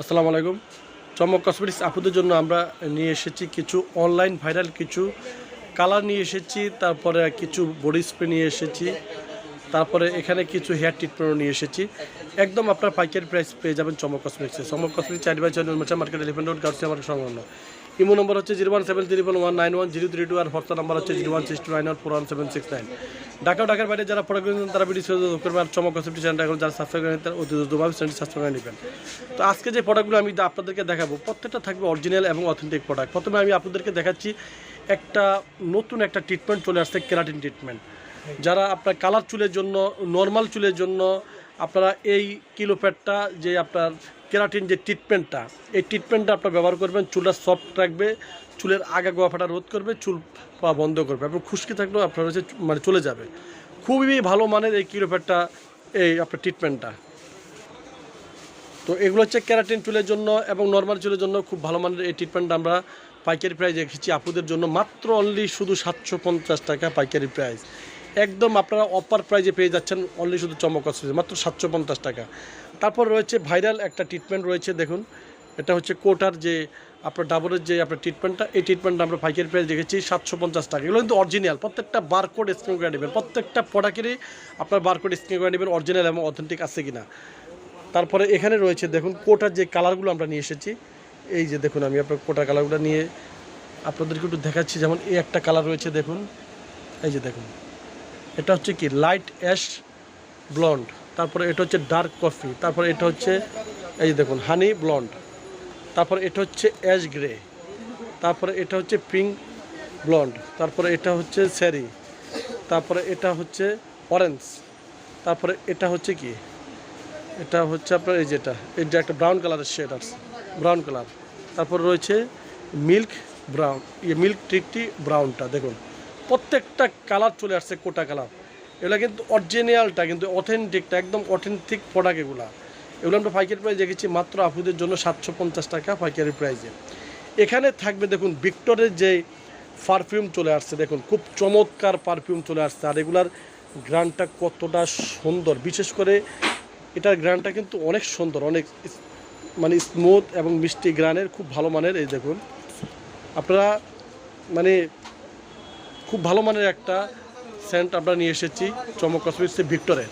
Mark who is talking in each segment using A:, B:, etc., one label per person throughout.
A: আসসালামু আলাইকুম। চমক কসমেটিক্স আপুদের জন্য আমরা নিয়ে এসেছি কিছু অনলাইন ভাইরাল কিছু কালার নিয়ে এসেছি, তারপরে কিছু বডি স্প্রে নিয়ে এসেছি, তারপরে এখানে কিছু হেয়ার ট্রিটমেন্টও নিয়ে এসেছি। একদম আপনার পাইকারি প্রাইস পেয়ে যাবেন চমক কসমেটিক্সে চমক কসমেটিক্স চার বাই ছয় মার্কেট এলিফেন্ট রোড গার্সি আমার সংলগ্ন। ইমো নম্বর হচ্ছে zero one seven three one nine one zero three two আর হোয়াটসঅ্যাপ নাম্বার হচ্ছে zero one six two nine one four one seven six nine. Dhaka ঢাকার বাইরে যারা product কিনছেন তারা ভিডিও করবেন আর চমক কসমেটিক্স চ্যানেলটা এখন যারা সাবস্ক্রাইব করেন তারা অতি দ্রুতভাবে চ্যানেলটি সাবস্ক্রাইব করে নেবেন। তো আজকে যে প্রোডাক্টগুলো আমি আপনাদেরকে দেখাবো, প্রত্যেকটা থাকবে অরিজিনাল এবং অথেন্টিক প্রোডাক্ট প্রথমে আমি আপনাদেরকে দেখাচ্ছি একটা নতুন একটা ট্রিটমেন্ট চলে আসছে কেরাটিন ট্রিটমেন্ট যারা আপনার কালার চুলের জন্য নর্মাল চুলের জন্য আপনারা এই কিলো প্যাডটা যে আপনার কেরাটিন যে ট্রিটমেন্টটা এই ট্রিটমেন্টটা আপনারা ব্যবহার করবেন, চুলটা সফট রাখবে, চুলের আগা গোয়া ফাটা রোধ করবে, চুল পাওয়া বন্ধ করবে। আপনার খুশকি থাকলেও আপনার হচ্ছে মানে চলে যাবে। খুবই ভালো মানের এই কিলো প্যাডটা এই আপনার ট্রিটমেন্টটা তো এগুলো হচ্ছে ক্যারাটিন চুলের জন্য এবং নর্মাল চুলের জন্য খুব ভালো মানের এই ট্রিটমেন্ট আমরা পাইকারি প্রাইস রেখেছি। আপুদের জন্য মাত্র অনলি শুধু সাতশো পঞ্চাশ টাকা পাইকারি প্রাইস একদম আপনারা অপার প্রাইজে পেয়ে যাচ্ছেন অনলি শুধু চমক হসপিটাল মাত্র সাতশো পঞ্চাশ টাকা। তারপর রয়েছে ভাইরাল একটা ট্রিটমেন্ট রয়েছে, দেখুন। এটা হচ্ছে কোটার যে আপনার ডাবরের যে আপনার ট্রিটমেন্টটা এই ট্রিটমেন্টটা আমরা পাইকারি প্রাইস দেখেছি, সাতশো পঞ্চাশ টাকা। এগুলো কিন্তু অরিজিনাল প্রত্যেকটা বারকোড স্ক্রিন করে নেবেন। প্রত্যেকটা প্রোডাক্টেরই আপনার বারকোড স্ক্রিন করে নেবেন অরিজিনাল এবং অথেন্টিক আছে কিনা। তারপরে এখানে রয়েছে, দেখুন, কোটার যে কালারগুলো আমরা নিয়ে এসেছি। এই যে দেখুন, আমি আপনার কোটার কালারগুলো নিয়ে আপনাদেরকে একটু দেখাচ্ছি। যেমন এই একটা কালার রয়েছে, দেখুন। এই যে দেখুন। এটা হচ্ছে কি লাইট অ্যাশ ব্লন্ড তারপরে এটা হচ্ছে ডার্ক কফি তারপরে এটা হচ্ছে, এই দেখুন হানি ব্লন্ড তারপরে এটা হচ্ছে অ্যাশ গ্রে তারপরে এটা হচ্ছে পিঙ্ক ব্লন্ড তারপরে এটা হচ্ছে স্যারি তারপরে এটা হচ্ছে অরেঞ্জ তারপরে এটা হচ্ছে কি, এটা হচ্ছে আপনার এই যেটা, এই যে একটা ব্রাউন কালারের শেড আছে ব্রাউন কালার তারপর রয়েছে মিল্ক ব্রাউন ইয়ে মিল্ক ট্রিকটি ব্রাউনটা দেখুন। প্রত্যেকটা কালার চলে আসছে কোটা কালার এগুলো কিন্তু অরিজিনালটা কিন্তু অথেন্টিকটা একদম অথেন্টিক প্রোডাক্ট এগুলা। এগুলো আমরা পাইকারি প্রাইস রেখেছি মাত্র আপুদের জন্য সাতশো পঞ্চাশ টাকা পাইকারি প্রাইসে এখানে থাকবে দেখুন ভিক্টরের যে পারফিউম চলে আসছে, দেখুন খুব চমৎকার পারফিউম চলে আসছে। আর এগুলার গ্রানটা কতটা সুন্দর। বিশেষ করে এটার গ্রানটা কিন্তু অনেক সুন্দর, অনেক মানে স্মুথ এবং মিষ্টি গ্রানের, খুব ভালো মানের, এই দেখুন। আপনারা মানে খুব ভালো মানের একটা সেন্ট আমরা নিয়ে এসেছি, চমক কসমেটিক্সে ভিক্টরের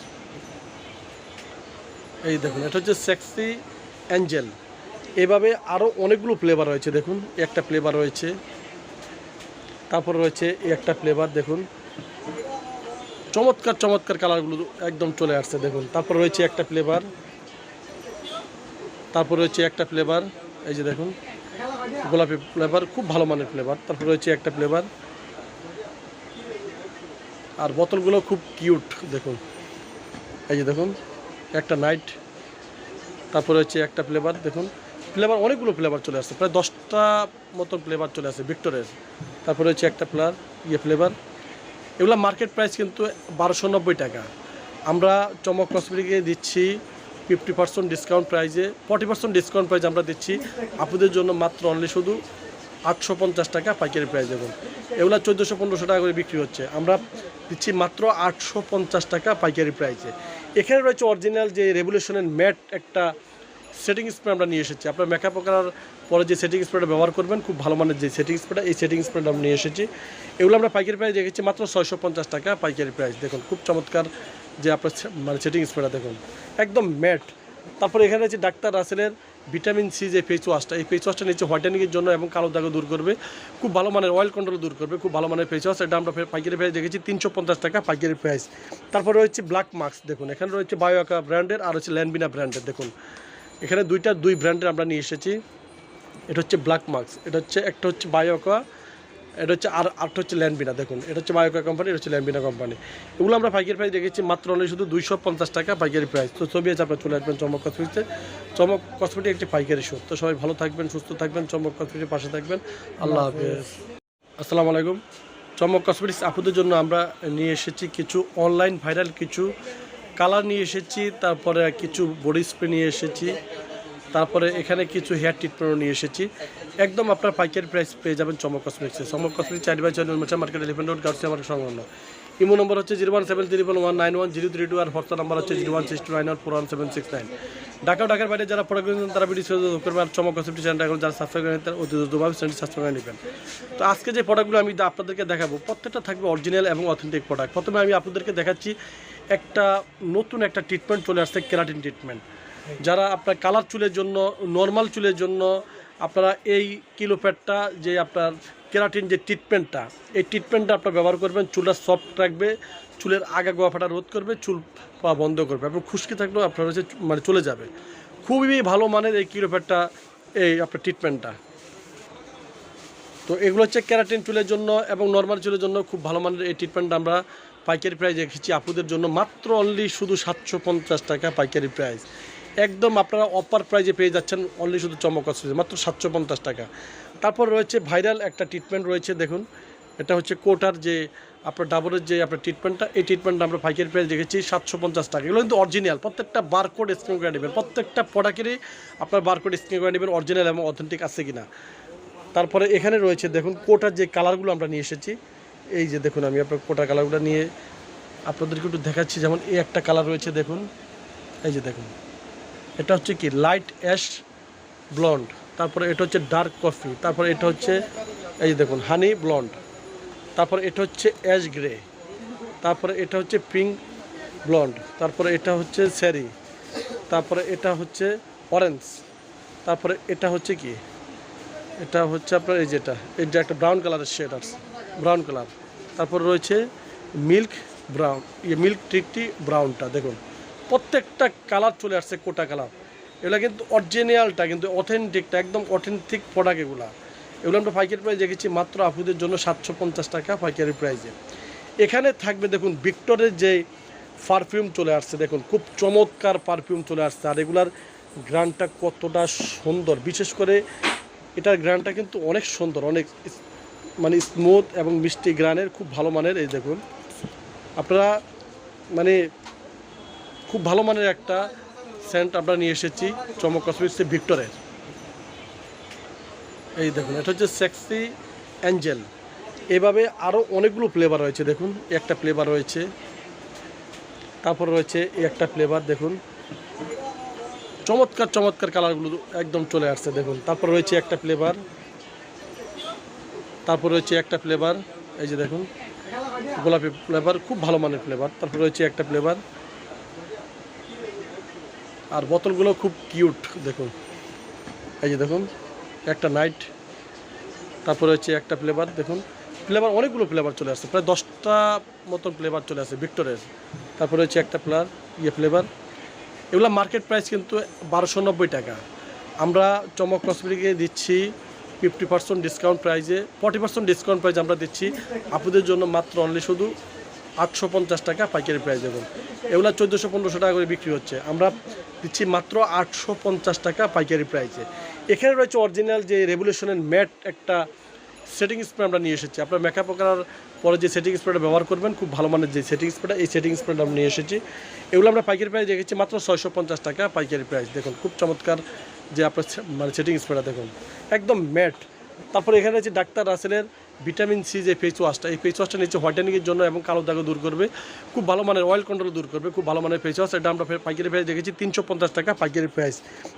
A: এই দেখুন, এটা হচ্ছে সেক্সি অ্যাঞ্জেল। এভাবে আরও অনেকগুলো ফ্লেভার রয়েছে, দেখুন একটা ফ্লেভার রয়েছে। তারপর রয়েছে একটা ফ্লেভার দেখুন। চমৎকার চমৎকার কালারগুলো একদম চলে আসছে, দেখুন। তারপর রয়েছে একটা ফ্লেভার তারপর রয়েছে একটা ফ্লেভার এই যে দেখুন, গোলাপি ফ্লেভার খুব ভালো মানের ফ্লেভার তারপর রয়েছে একটা ফ্লেভার আর বোতলগুলো খুব কিউট, দেখুন। এই যে দেখুন, একটা নাইট, তারপরে হচ্ছে একটা ফ্লেভার, দেখুন। ফ্লেভার, অনেকগুলো ফ্লেভার চলে আসছে, প্রায় দশটা মতন ফ্লেভার চলে আসে ভিক্টরের তারপরে হচ্ছে একটা ফ্লেভার ইয়ে ফ্লেভার। এগুলো মার্কেট প্রাইস কিন্তু বারোশো টাকা। আমরা চমক কসমেটিকে দিচ্ছি ফিফটি পার্সেন্ট ডিসকাউন্ট প্রাইজে ফর্টি পার্সেন্ট ডিসকাউন্ট প্রাইজ আমরা দিচ্ছি। আপনাদের জন্য মাত্র অনলি শুধু আটশো পঞ্চাশ টাকা পাইকারি প্রাইস, দেখুন। এগুলো চোদ্দোশো পনেরোশো টাকা করে বিক্রি হচ্ছে। আমরা দিচ্ছি মাত্র আটশো পঞ্চাশ টাকা পাইকারি প্রাইসে। এখানে রয়েছে অরিজিনাল যে রেভলিউশনের ম্যাট একটা সেটিং স্প্রে আমরা নিয়ে এসেছি। আপনার মেকআপ করার পরে যে সেটিং স্প্রেটা ব্যবহার করবেন, খুব ভালো মানের যে সেটিং স্প্রেটা এই সেটিং স্প্রেটা আমরা নিয়ে এসেছি। এগুলো আমরা পাইকারি প্রাইস রেখেছি মাত্র ছয়শো পঞ্চাশ টাকা পাইকারি প্রাইস দেখুন, খুব চমৎকার যে আপনার মানে সেটিং স্প্রেটা দেখুন। একদম ম্যাট তারপরে এখানে রয়েছে ডাক্তার রাসেলের ভিটামিন সি যে ফেস ওয়াশটা, এই ফেস ওয়াশটা নিচ্ছে হোয়াইটেনিংয়ের জন্য এবং কালো দাগও দূর করবে। খুব ভালো মানের অয়েল কন্ট্রোল দূর করবে, খুব ভালো মানের ফেস ওয়াশ। এটা আমরা পাইকারি প্রাইস দেখেছি তিনশো পঞ্চাশ টাকা পাইকারি প্রাইস তারপরে রয়েছে ব্ল্যাক মাস্ক দেখুন। এখানে রয়েছে বায়োকা ব্র্যান্ডের আর হচ্ছে ল্যান্ডবিনা ব্র্যান্ডের দেখুন। এখানে দুইটা দুই ব্র্যান্ডের আমরা নিয়ে এসেছি। এটা হচ্ছে ব্ল্যাক মাস্ক এটা হচ্ছে, একটা হচ্ছে বায়োকা এটা হচ্ছে আর আরেকটা হচ্ছে ল্যান্ডবিনা দেখুন। এটা হচ্ছে বায়োকা কোম্পানি এটা হচ্ছে ল্যান্ডবিনা কোম্পানি এগুলো আমরা পাইকারি প্রাইস দেখেছি মাত্র অনলি শুধু দুইশো পঞ্চাশ টাকা পাইকারি প্রাইস তো ছবি আছে আপনার চলে আসবেন চমক কসমেটিক্সে চমক কসমেটিক একটি পাইকারি শো তো সবাই ভালো থাকবেন সুস্থ থাকবেন চমক কসমেটিকের পাশে থাকবেন। আল্লাহ হাফেজ। আসসালামু আলাইকুম। চমক কসমেটিক্স আপুদের জন্য আমরা নিয়ে এসেছি কিছু অনলাইন ভাইরাল কিছু কালার নিয়ে এসেছি তারপরে কিছু বডি স্প্রে নিয়ে এসেছি। তারপরে এখানে কিছু হেয়ার ট্রিটমেন্টও নিয়ে এসেছি। একদম আপনার পাইকারি প্রাইস পেয়ে যাবেন চমক কসমেটিক্সে চমক কসমেটিক্স চার বাই ছয় মার্চা market elephant road Gausia market সংলগ্ন। ইমো নম্বর হচ্ছে zero one seven three one nine one zero three two আর হোয়াটসঅ্যাপ নাম্বার হচ্ছে zero one six two nine one four one seven six nine. Dhaka ঢাকার বাইরে যারা product কিনছেন তারা video করবেন আর চমক কসমেটিক চ্যানেলটা এখন যারা সাবস্ক্রাইব করেন তারা অতি দ্রুতভাবে চ্যানেলটি সাবস্ক্রাইব করে নেবেন। তো আজকে যে প্রোডাক্টগুলো আমি আপনাদেরকে দেখাবো, প্রত্যেকটা থাকবে অরিজিনাল এবং অথেন্টিক প্রোডাক্ট প্রথমে আমি আপনাদেরকে দেখাচ্ছি একটা নতুন একটা ট্রিটমেন্ট চলে আসছে কেরাটিন ট্রিটমেন্ট যারা আপনার কালার চুলের জন্য নর্মাল চুলের জন্য, আপনারা এই কিলোপ্যাডটা যে আপনার কেরাটিন যে ট্রিটমেন্টটা এই ট্রিটমেন্টটা আপনারা ব্যবহার করবেন, চুলটা সফট রাখবে, চুলের আগা গোয়া ফাটা রোধ করবে, চুল পাওয়া বন্ধ করবে আপনার খুশকি থাকলেও আপনার হচ্ছে মানে চলে যাবে। খুবই ভালো মানের এই কিলোপ্যাডটা, এই আপনার ট্রিটমেন্টটা তো এগুলো হচ্ছে ক্যারাটিন চুলের জন্য এবং নর্মাল চুলের জন্য খুব ভালো মানের এই ট্রিটমেন্ট আমরা পাইকারি প্রাইস রেখেছি। আপুদের জন্য মাত্র অনলি শুধু সাতশো পঞ্চাশ টাকা পাইকারি প্রাইস একদম আপনারা অপার প্রাইজে পেয়ে যাচ্ছেন অনলি শুধু চমক আসছে মাত্র সাতশো পঞ্চাশ টাকা। তারপর রয়েছে ভাইরাল একটা ট্রিটমেন্ট রয়েছে, দেখুন। এটা হচ্ছে কোটার যে আপনার ডাবরের যে আপনার ট্রিটমেন্টটা এই ট্রিটমেন্টটা আমরা পাইকারি প্রাইস রেখেছি সাতশো পঞ্চাশ টাকা। এগুলো কিন্তু অরিজিনাল প্রত্যেকটা বারকোড স্ক্রিন করে নেবেন। প্রত্যেকটা প্রোডাক্টেরই আপনার বারকোড স্ক্রিন করে নেবেন অরিজিনাল এবং অথেন্টিক আছে কি না তারপরে এখানে রয়েছে, দেখুন, কোটার যে কালারগুলো আমরা নিয়ে এসেছি। এই যে দেখুন, আমি আপনার কোটার কালারগুলো নিয়ে আপনাদেরকে একটু দেখাচ্ছি। যেমন এই একটা কালার রয়েছে, দেখুন। এই যে দেখুন। এটা হচ্ছে কি লাইট অ্যাশ ব্লন্ড তারপরে এটা হচ্ছে ডার্ক কফি তারপরে এটা হচ্ছে, এই দেখুন হানি ব্লন্ড তারপরে এটা হচ্ছে অ্যাশ গ্রে তারপরে এটা হচ্ছে পিঙ্ক ব্লন্ড তারপরে এটা হচ্ছে স্যারি তারপরে এটা হচ্ছে অরেঞ্জ তারপরে এটা হচ্ছে কি, এটা হচ্ছে আপনার এই যেটা, এই যে একটা ব্রাউন কালারের শেড আছে ব্রাউন কালার তারপর রয়েছে মিল্ক ব্রাউন ইয়ে মিল্ক টিকটি ব্রাউনটা দেখুন। প্রত্যেকটা কালার চলে আসছে, কোটা কালার। এগুলো কিন্তু অরিজিনালটা কিন্তু অথেন্টিকটা একদম অথেন্টিক প্রোডাক্ট এগুলা। এগুলো আমরা পাইকারি প্রাইস রেখেছি মাত্র আপুদের জন্য সাতশো পঞ্চাশ টাকা পাইকারি প্রাইসে এখানে থাকবে দেখুন ভিক্টরের যে পারফিউম চলে আসছে, দেখুন খুব চমৎকার পারফিউম চলে আসছে। আর এগুলার গ্রানটা কতটা সুন্দর। বিশেষ করে এটার গ্রানটা কিন্তু অনেক সুন্দর, অনেক মানে স্মুথ এবং মিষ্টি গ্রানের, খুব ভালো মানের, এই দেখুন। আপনারা মানে খুব ভালো মানের একটা সেন্ট আমরা নিয়ে এসেছি, চমক কসমেটিক্সে ভিক্টরের। এই দেখুন, এটা হচ্ছে সেক্সি অ্যাঞ্জেল এভাবে আরও অনেকগুলো ফ্লেভার রয়েছে, দেখুন, একটা ফ্লেভার রয়েছে। তারপর রয়েছে একটা ফ্লেভার দেখুন। চমৎকার চমৎকার কালারগুলো একদম চলে আসছে, দেখুন। তারপর রয়েছে একটা ফ্লেভার তারপর রয়েছে একটা ফ্লেভার এই যে দেখুন, গোলাপি ফ্লেভার খুব ভালো মানের ফ্লেভার তারপর রয়েছে একটা ফ্লেভার আর বোতলগুলো খুব কিউট, দেখুন। এই যে দেখুন, একটা নাইট, তারপরে হচ্ছে একটা ফ্লেভার, দেখুন। ফ্লেভার, অনেকগুলো ফ্লেভার চলে আসছে, প্রায় দশটা মতন ফ্লেভার চলে আসে ভিক্টরের তারপরে হচ্ছে একটা ফ্লেভার ইয়ে ফ্লেভার। এগুলো মার্কেট প্রাইস কিন্তু বারোশো টাকা। আমরা চমক কসমেটিকে দিচ্ছি ফিফটি পার্সেন্ট ডিসকাউন্ট প্রাইজে ফর্টি পার্সেন্ট ডিসকাউন্ট প্রাইজ আমরা দিচ্ছি। আপনাদের জন্য মাত্র অনলি শুধু আটশো পঞ্চাশ টাকা পাইকারি প্রাইস, দেখুন। এগুলো চোদ্দোশো পনেরোশো টাকা করে বিক্রি হচ্ছে। আমরা দিচ্ছি মাত্র আটশো পঞ্চাশ টাকা পাইকারি প্রাইসে। এখানে রয়েছে অরিজিনাল যে রেভুলেশনের ম্যাট একটা সেটিং স্প্রে আমরা নিয়ে এসেছি। আপনার মেকআপ করার পরে যে সেটিং স্প্রেটা ব্যবহার করবেন, খুব ভালো মানের যে সেটিং স্প্রেটা এই সেটিং স্প্রেটা আমরা নিয়ে এসেছি। এগুলো আমরা পাইকারি প্রাইস রেখেছি মাত্র ছয়শো পঞ্চাশ টাকা পাইকারি প্রাইস। দেখুন, খুব চমৎকার যে আপনার মানে সেটিং স্প্রেটা দেখুন। একদম ম্যাট। তারপরে এখানে আছে ডাক্তার রাসেলের ভিটামিন সি যে ফেস ওয়াশটা, এই ফেস ওয়াশটা নিচে হোয়াইটেনিংয়ের জন্য এবং কালো দাগ দূর করবে। খুব ভালো মানের অয়েল কন্ট্রোল দূর করবে, খুব ভালো মানের ফেস ওয়াশ। এটা আমরা পাইকারি প্রাইস দেখেছি তিনশো পঞ্চাশ টাকা পাইকারি প্রাইস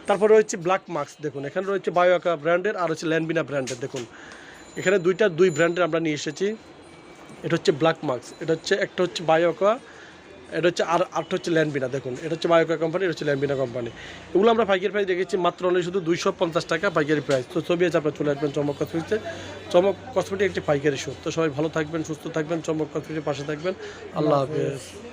A: তারপরে রয়েছে ব্ল্যাক মাস্ক দেখুন, এখানে রয়েছে বায়োকা ব্র্যান্ডের আর হচ্ছে ল্যান্ডবিনা ব্র্যান্ডের দেখুন। এখানে দুইটা দুই ব্র্যান্ডের আমরা নিয়ে এসেছি। এটা হচ্ছে ব্ল্যাক মাস্ক এটা হচ্ছে, একটা হচ্ছে বায়োকা এটা হচ্ছে আর আরেকটা হচ্ছে ল্যান্ডবিনা দেখুন। এটা হচ্ছে বায়োকা কোম্পানি এটা হচ্ছে ল্যান্ডবিনা কোম্পানি এগুলো আমরা পাইকারি প্রাইস দেখেছি মাত্র অনলি শুধু দুইশো পঞ্চাশ টাকা পাইকারি প্রাইস তো ছবি আছে, আপনার চলে আসবেন চমক কসমেটিক্সে চমক কসমেটিক একটি পাইকারি শো তো সবাই ভালো থাকবেন, সুস্থ থাকবেন, চমক কসমেটিকের পাশে থাকবেন। আল্লাহ হাফেজ।